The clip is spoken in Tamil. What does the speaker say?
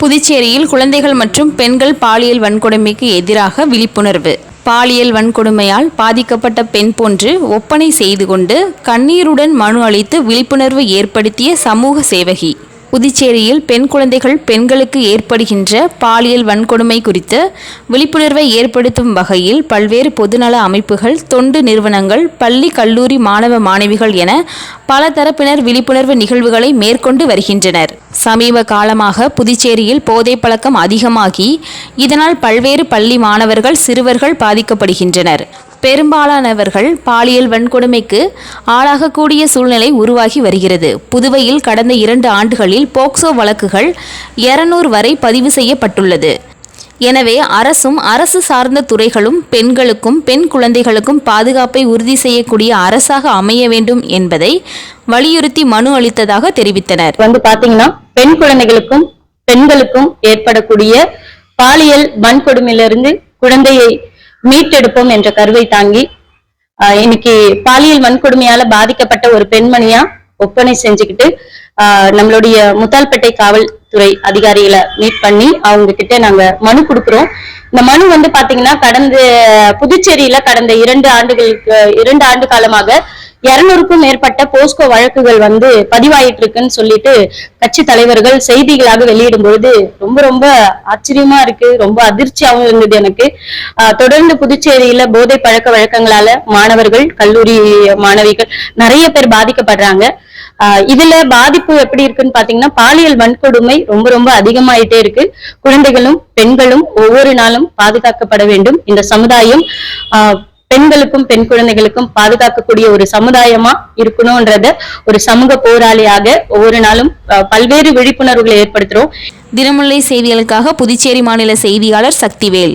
புதுச்சேரியில் குழந்தைகள் மற்றும் பெண்கள் பாலியல் வன்கொடுமைக்கு எதிராக விழிப்புணர்வு. பாலியல் வன்கொடுமையால் பாதிக்கப்பட்ட பெண் போன்று ஒப்பனை செய்து கொண்டு கண்ணீருடன் மனு அளித்து விழிப்புணர்வு ஏற்படுத்திய சமூக சேவகி. புதுச்சேரியில் பெண் குழந்தைகள் பெண்களுக்கு ஏற்படுகின்ற பாலியல் வன்கொடுமை குறித்து விழிப்புணர்வை ஏற்படுத்தும் வகையில் பல்வேறு பொதுநல அமைப்புகள் தொண்டு நிறுவனங்கள் பள்ளி கல்லூரி மாணவ மாணவிகள் என பல தரப்பினர் விழிப்புணர்வு நிகழ்வுகளை மேற்கொண்டு வருகின்றனர். சமீப காலமாக புதுச்சேரியில் போதை பழக்கம் அதிகமாகி இதனால் பல்வேறு பள்ளி மாணவர்கள் சிறுவர்கள் பாதிக்கப்படுகின்றனர். பெரும்பாலானவர்கள் பாலியல் வன்கொடுமைக்கு ஆளாகக்கூடிய சூழ்நிலை உருவாகி வருகிறது. புதுவையில் கடந்த இரண்டு ஆண்டுகளில் போக்சோ வழக்குகள் 200 வரை பதிவு செய்யப்பட்டுள்ளது. எனவே அரசும் அரசு சார்ந்த துறைகளும் பெண்களுக்கும் பெண் குழந்தைகளுக்கும் பாதுகாப்பை உறுதி செய்யக்கூடிய அரசாக அமைய வேண்டும் என்பதை வலியுறுத்தி மனு அளித்ததாக தெரிவித்தனர். வந்து பாத்தீங்கன்னா பெண் குழந்தைகளுக்கும் பெண்களுக்கும் ஏற்படக்கூடிய பாலியல் வன்கொடுமையிலிருந்து குழந்தையை மீட்டெடுப்போம் என்ற கருவை தாங்கி ஆஹ் இன்னைக்கு பாலியல் வன்கொடுமையால பாதிக்கப்பட்ட ஒரு பெண்மணியா ஒப்பனை செஞ்சுக்கிட்டு ஆஹ் நம்மளுடைய முத்தால்பேட்டை காவல்துறை அதிகாரிகளை மீட் பண்ணி அவங்க கிட்ட நாங்க மனு கொடுக்குறோம். இந்த மனு வந்து பாத்தீங்கன்னா கடந்த புதுச்சேரியில கடந்த இரண்டு ஆண்டுகளுக்கு இரண்டு ஆண்டு காலமாக இருநூறுக்கும் மேற்பட்ட போஸ்கோ வழக்குகள் வந்து பதிவாயிட்டு இருக்குன்னு சொல்லிட்டு கட்சி தலைவர்கள் செய்திகளாக வெளியிடும் பொழுது ரொம்ப ரொம்ப ஆச்சரியமா இருக்கு ரொம்ப அதிர்ச்சியாகவும் இருந்தது எனக்கு. ஆஹ் தொடர்ந்து புதுச்சேரியில போதை பழக்க வழக்கங்களால மாணவர்கள் கல்லூரி மாணவிகள் நிறைய பேர் பாதிக்கப்படுறாங்க. ஆஹ் இதுல பாதிப்பு எப்படி இருக்குன்னு பாத்தீங்கன்னா பாலியல் வன்கொடுமை ரொம்ப ரொம்ப அதிகமாயிட்டே இருக்கு. குழந்தைகளும் பெண்களும் ஒவ்வொரு நாளும் பாதுகாக்கப்பட வேண்டும். இந்த சமுதாயம் ஆஹ் பெண்களுக்கும் பெண் குழந்தைகளுக்கும் பாதுகாக்கக்கூடிய ஒரு சமுதாயமா இருக்கணும்ன்றத ஒரு சமூக போராளியாக ஒவ்வொரு நாளும் பல்வேறு விழிப்புணர்வுகளை ஏற்படுத்துறோம். தினமுல்லை செய்திகளுக்காக புதுச்சேரி மாநில செய்தியாளர் சக்திவேல்.